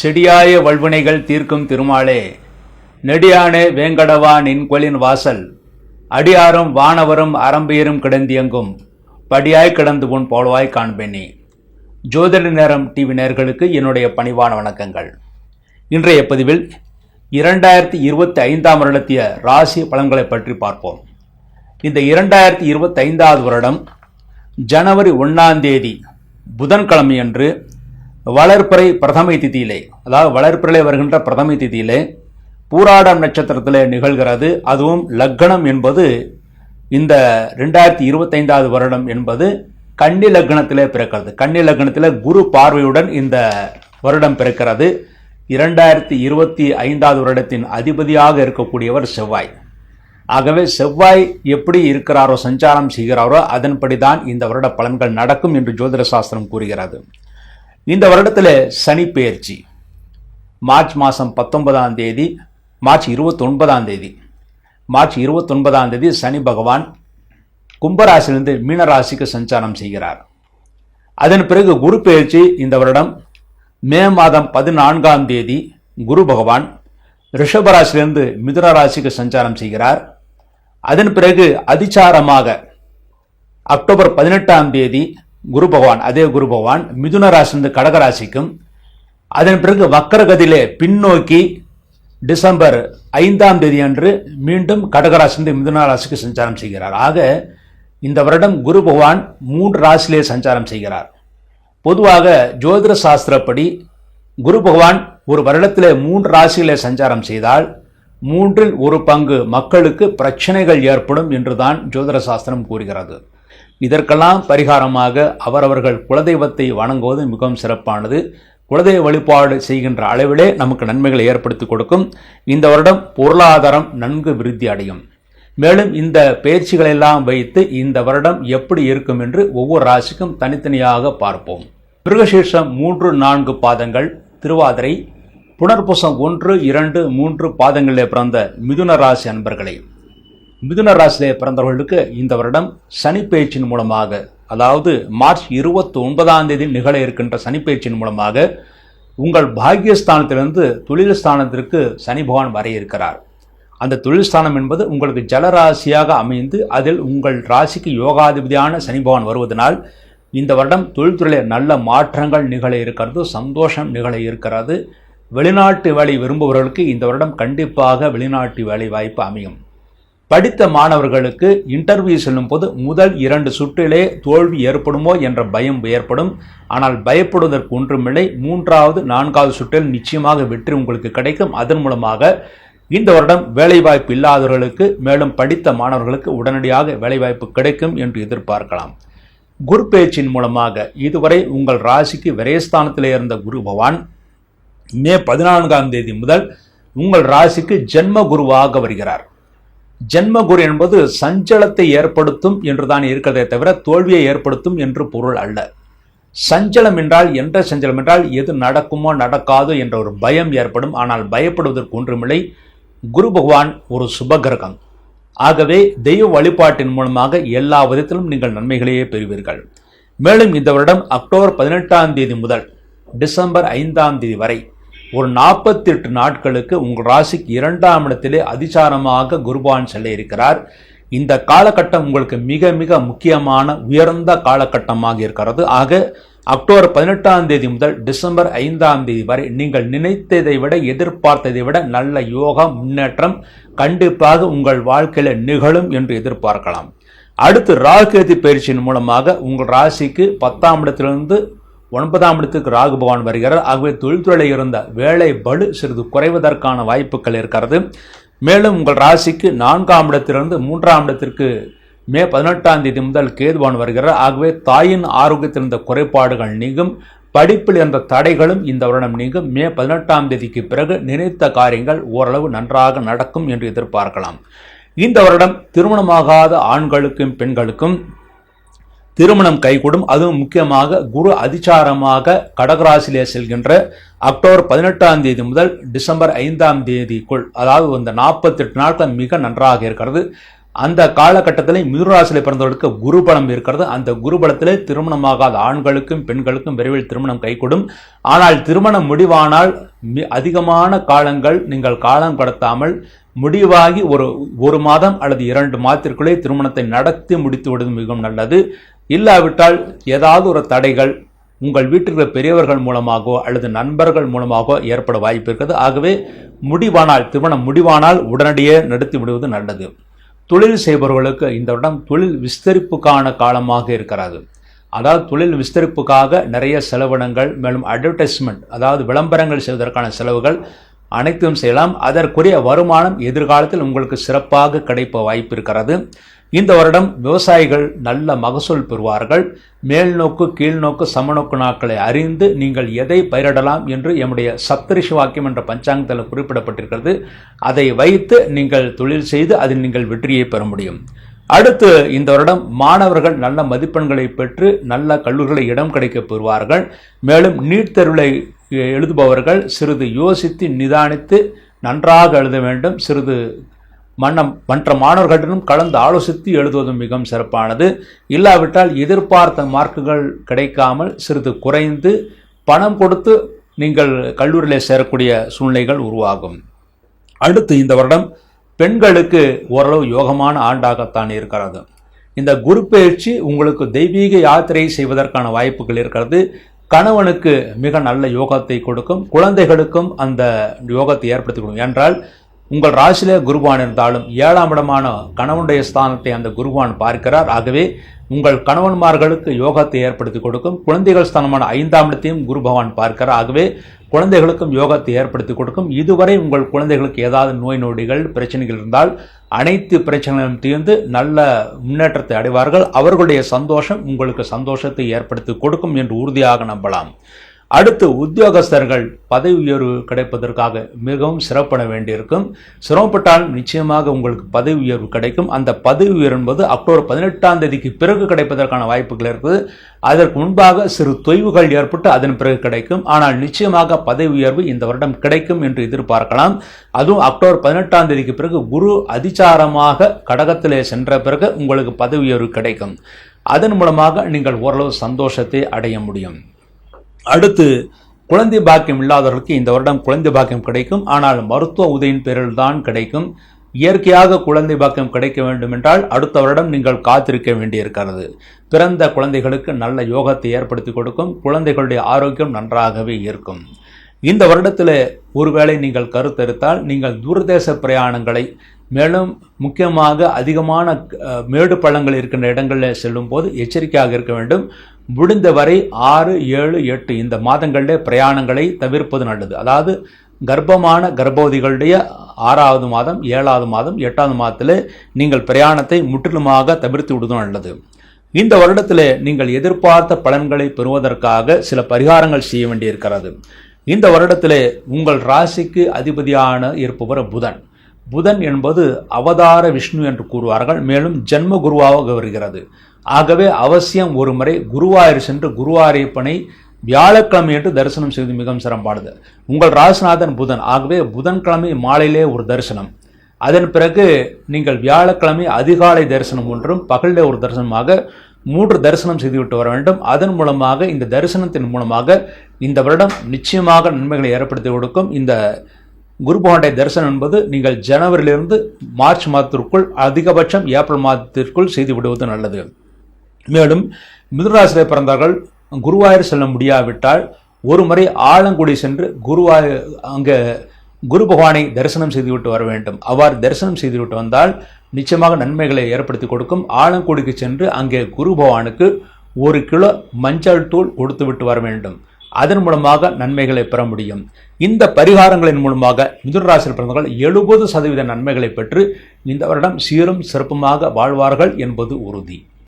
செடியாய வல்வினைகள் தீர்க்கும் திருமாலே. நெடியானே வேங்கடவா நின்கொலின் வாசல். அடியாரும் வானவரும் அரம்பியரும் கிடந்தியங்கும். படியாய் கிடந்து உன் போலவாய் காண்பேனே. ஜோதிட நேரம் டிவி நேர்களுக்கு என்னுடைய பணிவான வணக்கங்கள். இன்றைய பதிவில் இரண்டாயிரத்தி இருபத்தி ஐந்தாம் வருடத்திய ராசி பலன்களை பற்றி பார்ப்போம். இந்த இரண்டாயிரத்தி இருபத்தி ஐந்தாவது வருடம் ஜனவரி ஒன்றாம் தேதி புதன்கிழமையன்று வளர்ப்பிறை பிரதமை திதியிலே அதாவது வளர்ப்பிறை வருகின்ற பிரதமை திதியிலே பூராடம் நட்சத்திரத்தில் நிகழ்கிறது. அதுவும் லக்னம் என்பது இந்த ரெண்டாயிரத்தி இருபத்தைந்தாவது வருடம் என்பது கன்னி லக்னத்திலே பிறக்கிறது. கன்னி லக்னத்தில் குரு பார்வையுடன் இந்த வருடம் பிறக்கிறது. இரண்டாயிரத்தி இருபத்தி ஐந்தாவது வருடத்தின் அதிபதியாக இருக்கக்கூடியவர் செவ்வாய். ஆகவே செவ்வாய் எப்படி இருக்கிறாரோ சஞ்சாரம் செய்கிறாரோ அதன்படி தான் இந்த வருட பலன்கள் நடக்கும் என்று ஜோதிட சாஸ்திரம் கூறுகிறது. இந்த வருடத்தில் சனி பெயர்ச்சி. மார்ச் மாதம் பத்தொன்பதாம் தேதி மார்ச் இருபத்தொன்பதாம் தேதி. மார்ச் இருபத்தொன்பதாம் தேதி சனி பகவான் கும்பராசிலிருந்து மீனராசிக்கு சஞ்சாரம் செய்கிறார். அதன் பிறகு குரு பெயர்ச்சி இந்த வருடம். மே மாதம் பதினான்காம் தேதி குரு பகவான் ரிஷபராசிலிருந்து மிதுன ராசிக்கு சஞ்சாரம் செய்கிறார். அதன் பிறகு அதிச்சாரமாக அக்டோபர் பதினெட்டாம் தேதி குரு பகவான் அதே குரு பகவான் மிதுன ராசிலிருந்து கடகராசிக்கும் அதன் பிறகு வக்கரகதியிலே பின்னோக்கி டிசம்பர் ஐந்தாம் தேதி அன்று மீண்டும் கடகராசிலிருந்து மிதுன ராசிக்கு சஞ்சாரம் செய்கிறார். ஆக இந்த வருடம் குரு பகவான் மூன்று ராசியிலே சஞ்சாரம் செய்கிறார். பொதுவாக ஜோதிட சாஸ்திரப்படி குரு பகவான் ஒரு வருடத்திலே மூன்று ராசியிலே சஞ்சாரம் செய்தால் மூன்றில் ஒரு பங்கு மக்களுக்கு பிரச்சனைகள் ஏற்படும் என்றுதான் ஜோதிட சாஸ்திரம் கூறுகிறது. இதற்கெல்லாம் பரிகாரமாக அவரவர்கள் குலதெய்வத்தை வணங்குவது மிகவும் சிறப்பானது. குலதெய்வ வழிபாடு செய்கின்ற அளவிலே நமக்கு நன்மைகளை ஏற்படுத்தி கொடுக்கும். இந்த வருடம் பொருளாதாரம் நன்கு விருத்தி அடையும். மேலும் இந்த பயிற்சிகளெல்லாம் வைத்து இந்த வருடம் எப்படி இருக்கும் என்று ஒவ்வொரு ராசிக்கும் தனித்தனியாக பார்ப்போம். மிருகசீர்ஷம் மூன்று நான்கு பாதங்கள். திருவாதிரை புனர்பூசம் ஒன்று இரண்டு மூன்று பாதங்களிலே பிறந்த மிதுன ராசி அன்பர்களையும் மிதுன ராசியிலே பிறந்தவர்களுக்கு இந்த வருடம் சனி பேச்சின் மூலமாக அதாவது மார்ச் இருபத்தி ஒன்பதாம் தேதி நிகழ இருக்கின்ற சனி பேச்சின் மூலமாக உங்கள் பாக்கியஸ்தானத்திலிருந்து தொழில் ஸ்தானத்திற்கு சனி பகவான் வர இருக்கிறார். அந்த தொழில் ஸ்தானம் என்பது உங்களுக்கு ஜலராசியாக அமைந்து அதில் உங்கள் ராசிக்கு யோகாதிபதியான சனி பகவான் வருவதனால் இந்த வருடம் தொழில்துறையில் நல்ல மாற்றங்கள் நிகழ இருக்கிறது சந்தோஷம் நிகழ இருக்கிறது. வெளிநாட்டு வேலை விரும்புபவர்களுக்கு இந்த வருடம் கண்டிப்பாக வெளிநாட்டு வேலை வாய்ப்பு அமையும். படித்த மாணவர்களுக்கு இன்டர்வியூ செல்லும் போது முதல் இரண்டு சுற்றிலே தோல்வி ஏற்படுமோ என்ற பயம் ஏற்படும். ஆனால் பயப்படுவதற்கு ஒன்றுமில்லை. மூன்றாவது நான்காவது சுற்றில் நிச்சயமாக வெற்றி உங்களுக்கு கிடைக்கும். அதன் மூலமாக இந்த வருடம் வேலைவாய்ப்பு இல்லாதவர்களுக்கு மேலும் படித்த மாணவர்களுக்கு உடனடியாக வேலைவாய்ப்பு கிடைக்கும் என்று எதிர்பார்க்கலாம். குரு பேச்சின் மூலமாக இதுவரை உங்கள் ராசிக்கு விரயஸ்தானத்தில் இருந்த குரு பகவான் மே பதினான்காம் தேதி முதல் உங்கள் ராசிக்கு ஜென்ம குருவாக வருகிறார். ஜென்மகுரு என்பது சஞ்சலத்தை ஏற்படுத்தும் என்றுதான் இருக்கிறதே தவிர தோல்வியை ஏற்படுத்தும் என்று பொருள் அல்ல. சஞ்சலம் என்றால் என்ற சஞ்சலம் என்றால் எது நடக்குமோ நடக்காதோ என்ற ஒரு பயம் ஏற்படும். ஆனால் பயப்படுவதற்கு ஒன்றுமில்லை. குரு பகவான் ஒரு சுபகிரகம். ஆகவே தெய்வ வழிபாட்டின் மூலமாக எல்லா விதத்திலும் நீங்கள் நன்மைகளையே பெறுவீர்கள். மேலும் இந்த வருடம் அக்டோபர் பதினெட்டாம் தேதி முதல் டிசம்பர் ஐந்தாம் தேதி வரை ஒரு நாற்பத்தெட்டு நாட்களுக்கு உங்கள் ராசிக்கு இரண்டாம் இடத்திலே அதிசாரமாக குருபான் செல்ல இருக்கிறார். இந்த காலகட்டம் உங்களுக்கு மிக மிக முக்கியமான உயர்ந்த காலகட்டமாக இருக்கிறது. ஆக அக்டோபர் பதினெட்டாம் தேதி முதல் டிசம்பர் ஐந்தாம் தேதி வரை நீங்கள் நினைத்ததை விட எதிர்பார்த்ததை விட நல்ல யோகா முன்னேற்றம் கண்டிப்பாக உங்கள் வாழ்க்கையில் நிகழும் என்று எதிர்பார்க்கலாம். அடுத்து ராகுகேது பயிற்சியின் மூலமாக உங்கள் ராசிக்கு பத்தாம் இடத்திலிருந்து ஒன்பதாம் இடத்துக்கு ராகு பகவான் வருகிறார். ஆகவே தொழில்துறையில் இருந்த வேலை படு சிறிது குறைவதற்கான வாய்ப்புகள் இருக்கிறது. மேலும் உங்கள் ராசிக்கு நான்காம் இடத்திலிருந்து மூன்றாம் இடத்திற்கு மே பதினெட்டாம் தேதி முதல் கேதுவான் வருகிறார். ஆகவே தாயின் ஆரோக்கியத்தில் இருந்த குறைபாடுகள் நீங்கும். படிப்பில் இருந்த தடைகளும் இந்த வருடம் நீங்கும். மே பதினெட்டாம் தேதிக்கு பிறகு நினைத்த காரியங்கள் ஓரளவு நன்றாக நடக்கும் என்று எதிர்பார்க்கலாம். இந்த வருடம் திருமணமாகாத ஆண்களுக்கும் பெண்களுக்கும் திருமணம் கைகூடும். அதுவும் முக்கியமாக குரு அதிச்சாரமாக கடகராசிலே செல்கின்ற அக்டோபர் பதினெட்டாம் தேதி முதல் டிசம்பர் ஐந்தாம் தேதிக்குள் அதாவது இந்த நாற்பத்தெட்டு நாட்கள் மிக நன்றாக இருக்கிறது. அந்த காலகட்டத்தில் மிதுராசியில் பிறந்தவர்களுக்கு குருபலம் இருக்கிறது. அந்த குருபலத்திலே திருமணமாகாத ஆண்களுக்கும் பெண்களுக்கும் விரைவில் திருமணம் கைகூடும். ஆனால் திருமணம் முடிவானால் அதிகமான காலங்கள் நீங்கள் காலம் கடத்தாமல் முடிவாகி ஒரு ஒரு மாதம் அல்லது இரண்டு மாதத்திற்குள்ளே திருமணத்தை நடத்தி முடித்து விடுவது மிகவும் நல்லது. இல்லாவிட்டால் ஏதாவது ஒரு தடைகள் உங்கள் வீட்டில் இருக்கிற பெரியவர்கள் மூலமாகவோ அல்லது நண்பர்கள் மூலமாகவோ ஏற்பட வாய்ப்பு இருக்கிறது ஆகவே முடிவானால் திருமணம் முடிவானால் உடனடியே நடத்தி விடுவது நல்லது. தொழில் செய்பவர்களுக்கு இந்த வருடம் தொழில் விஸ்தரிப்புக்கான காலமாக இருக்கிறது. அதாவது தொழில் விஸ்தரிப்புக்காக நிறைய செலவினங்கள் மேலும் அட்வர்டைஸ்மெண்ட் அதாவது விளம்பரங்கள் செய்வதற்கான செலவுகள் அனைத்தும் செய்யலாம். அதற்குரிய வருமானம் எதிர்காலத்தில் உங்களுக்கு சிறப்பாக கிடைப்ப வாய்ப்பு இருக்கிறது. இந்த வருடம் விவசாயிகள் நல்ல மகசூல் பெறுவார்கள். மேல்நோக்கு கீழ்நோக்கு சமநோக்கு நாட்களை அறிந்து நீங்கள் எதை பயிரிடலாம் என்று எம்முடைய சப்தரிஷி வாக்கியம் என்ற பஞ்சாங்கத்தில் குறிப்பிடப்பட்டிருக்கிறது. அதை வைத்து நீங்கள் தொழில் செய்து அதில் நீங்கள் வெற்றியை பெற முடியும். அடுத்து இந்த வருடம் மாணவர்கள் நல்ல மதிப்பெண்களை பெற்று நல்ல கல்லூரிகளை இடம் கிடைக்கப் பெறுவார்கள். மேலும் நீட் தேர்வுகளை எழுதுபவர்கள் சிறிது யோசித்து நிதானித்து நன்றாக எழுத வேண்டும். சிறிது மன்னம் மற்ற மாணவர்களிடம் கலந்து ஆலோசித்து எழுதுவதும் மிகவும் சிறப்பானது. இல்லாவிட்டால் எதிர்பார்த்த மார்க்குகள் கிடைக்காமல் சிறிது குறைந்து பணம் கொடுத்து நீங்கள் கல்லூரியில் சேரக்கூடிய சூழ்நிலைகள் உருவாகும். அடுத்து இந்த வருடம் பெண்களுக்கு ஓரளவு யோகமான ஆண்டாகத்தான் இருக்கிறது. இந்த குரு பயிற்சி உங்களுக்கு தெய்வீக யாத்திரை செய்வதற்கான வாய்ப்புகள் இருக்கிறது. கணவனுக்கு மிக நல்ல யோகத்தை கொடுக்கும் குழந்தைகளுக்கும் அந்த யோகத்தை ஏற்படுத்தி கொடுக்கும். என்றால் உங்கள் ராசியிலே குருவான் இருந்தாலும் ஏழாம் இடமான கணவனுடைய ஸ்தானத்தை அந்த குருவான் பார்க்கிறார். ஆகவே உங்கள் கணவன்மார்களுக்கு யோகத்தை ஏற்படுத்தி கொடுக்கும். குழந்தைகள் ஸ்தானமான ஐந்தாம் இடத்தையும் குரு பகவான் பார்க்கிறார். ஆகவே குழந்தைகளுக்கும் யோகத்தை ஏற்படுத்தி கொடுக்கும். இதுவரை உங்கள் குழந்தைகளுக்கு ஏதாவது நோய் நொடிகள் பிரச்சனைகள் இருந்தால் அனைத்து பிரச்சனைகளும் தீர்ந்து நல்ல முன்னேற்றத்தை அடைவார்கள். அவர்களுடைய சந்தோஷம் உங்களுக்கு சந்தோஷத்தை ஏற்படுத்தி கொடுக்கும் என்று உறுதியாக நம்பலாம். அடுத்து உத்தியோகஸ்தர்கள் பதவி உயர்வு கிடைப்பதற்காக மிகவும் சிறப்பட வேண்டியிருக்கும். சிரமப்பட்டால் நிச்சயமாக உங்களுக்கு பதவி உயர்வு கிடைக்கும். அந்த பதவி உயர்வு என்பது அக்டோபர் பதினெட்டாம் தேதிக்கு பிறகு கிடைப்பதற்கான வாய்ப்புகள் இருக்குது. அதற்கு முன்பாக சிறு தொய்வுகள் ஏற்பட்டு அதன் பிறகு கிடைக்கும். ஆனால் நிச்சயமாக பதவி உயர்வு இந்த வருடம் கிடைக்கும் என்று எதிர்பார்க்கலாம். அதுவும் அக்டோபர் பதினெட்டாம் தேதிக்கு பிறகு குரு அதிச்சாரமாக கடகத்திலே சென்ற பிறகு உங்களுக்கு பதவி உயர்வு கிடைக்கும். அதன் மூலமாக நீங்கள் ஓரளவு சந்தோஷத்தை அடைய முடியும். அடுத்து குழந்தை பாக்கியம் இல்லாதவர்களுக்கு இந்த வருடம் குழந்தை பாக்கியம் கிடைக்கும். ஆனால் மருத்துவ உதவியின் பேரில் தான் கிடைக்கும். இயற்கையாக குழந்தை பாக்கியம் கிடைக்க வேண்டும் என்றால் அடுத்த வருடம் நீங்கள் காத்திருக்க வேண்டியிருக்கிறது. பிறந்த குழந்தைகளுக்கு நல்ல யோகத்தை ஏற்படுத்தி கொடுக்கும். குழந்தைகளுடைய ஆரோக்கியம் நன்றாகவே இருக்கும். இந்த வருடத்தில் ஒருவேளை நீங்கள் கருத்தெடுத்தால் நீங்கள் தூர்தேச பிரயாணங்களை மேலும் முக்கியமாக அதிகமான மேடு பள்ளங்கள் இருக்கின்ற இடங்களில் செல்லும் போது எச்சரிக்கையாக இருக்க வேண்டும். முடிந்தவரை ஆறு ஏழு எட்டு இந்த மாதங்களிலே பிரயாணங்களை தவிர்ப்பது நல்லது. அதாவது கர்ப்பமான கர்ப்பவதிகளுடைய ஆறாவது மாதம் ஏழாவது மாதம் எட்டாவது மாதத்தில் நீங்கள் பிரயாணத்தை முற்றிலுமாக தவிர்த்து விடுவது நல்லது. இந்த வருடத்தில் நீங்கள் எதிர்பார்த்த பலன்களை பெறுவதற்காக சில பரிகாரங்கள் செய்ய வேண்டியிருக்கிறது. இந்த வருடத்தில் உங்கள் ராசிக்கு அதிபதியான இருப்பவர் புதன். புதன் என்பது அவதார விஷ்ணு என்று கூறுவார்கள். மேலும் ஜென்ம குருவாக வருகிறது. ஆகவே அவசியம் ஒரு முறை குருவாயூர் சென்று குருவாரியப்பனை வியாழக்கிழமை என்று தரிசனம் செய்வது மிகவும் சிறப்பானது. உங்கள் ராசிநாதன் புதன். ஆகவே புதன்கிழமை மாலையிலே ஒரு தரிசனம். அதன் பிறகு நீங்கள் வியாழக்கிழமை அதிகாலை தரிசனம் ஒன்றும் பகலிலே ஒரு தரிசனமாக மூன்று தரிசனம் செய்துவிட்டு வர வேண்டும். அதன் மூலமாக இந்த தரிசனத்தின் மூலமாக இந்த வருடம் நிச்சயமாக நன்மைகளை ஏற்படுத்தி கொடுக்கும். இந்த குரு பகவானுடைய தரிசனம் என்பது நீங்கள் ஜனவரியிலிருந்து மார்ச் மாதத்திற்குள் அதிகபட்சம் ஏப்ரல் மாதத்திற்குள் செய்து விடுவது நல்லது. மேலும் மிதுராசிரியர் பிறந்தவர்கள் குருவாயூர் செல்ல முடியாவிட்டால் ஒரு முறை ஆலங்குடி சென்று குருவாயூர் அங்கே குரு பகவானை தரிசனம் செய்துவிட்டு வர வேண்டும். அவ்வாறு தரிசனம் செய்துவிட்டு வந்தால் நிச்சயமாக நன்மைகளை ஏற்படுத்தி கொடுக்கும். ஆலங்குடிக்கு சென்று அங்கே குரு பகவானுக்கு ஒரு கிலோ மஞ்சள் தூள் கொடுத்து விட்டு வர வேண்டும். அதன் மூலமாக நன்மைகளை பெற முடியும். இந்த பரிகாரங்களின் மூலமாக மிதுனராசியில் பிறந்தவர்கள் எழுபது சதவீத நன்மைகளை பெற்று இந்த வருடம் சீரும் சிறப்புமாக வாழ்வார்கள் என்பது உறுதி.